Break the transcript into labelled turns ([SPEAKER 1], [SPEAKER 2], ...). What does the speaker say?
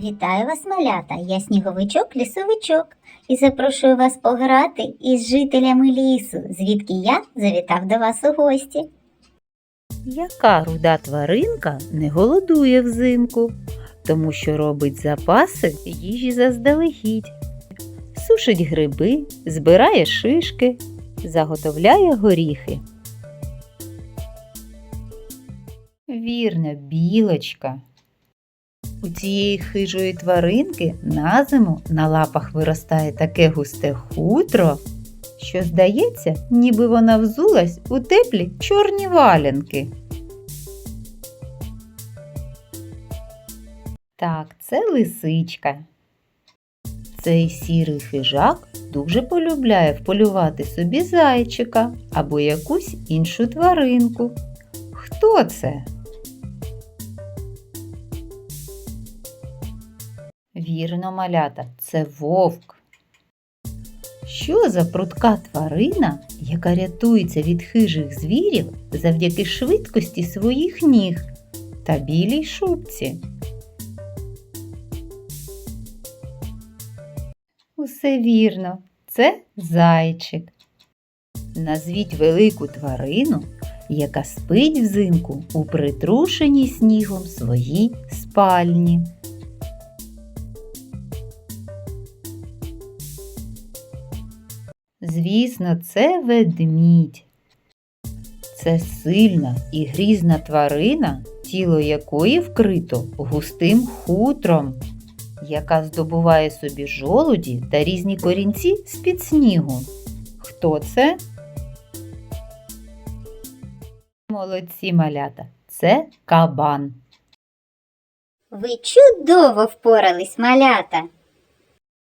[SPEAKER 1] Вітаю вас, малята! Я сніговичок-лісовичок і запрошую вас пограти із жителями лісу, звідки я завітав до вас у гості.
[SPEAKER 2] Яка руда тваринка не голодує взимку, тому що робить запаси їжі заздалегідь, сушить гриби, збирає шишки, заготовляє горіхи. Вірно, білочка. У цієї хижої тваринки на зиму на лапах виростає таке густе хутро, що здається, ніби вона взулась у теплі чорні валянки. Так, це лисичка. Цей сірий хижак дуже полюбляє вполювати собі зайчика або якусь іншу тваринку. Хто це? Вірно, малята, це вовк. Що за прудка тварина, яка рятується від хижих звірів завдяки швидкості своїх ніг та білій шубці? Усе вірно, це зайчик. Назвіть велику тварину, яка спить взимку у притрушеній снігом своїй спальні. Звісно, це ведмідь. Це сильна і грізна тварина, тіло якої вкрито густим хутром, яка здобуває собі жолуді та різні корінці з-під снігу. Хто це? Молодці малята. Це кабан.
[SPEAKER 1] Ви чудово впорались, малята!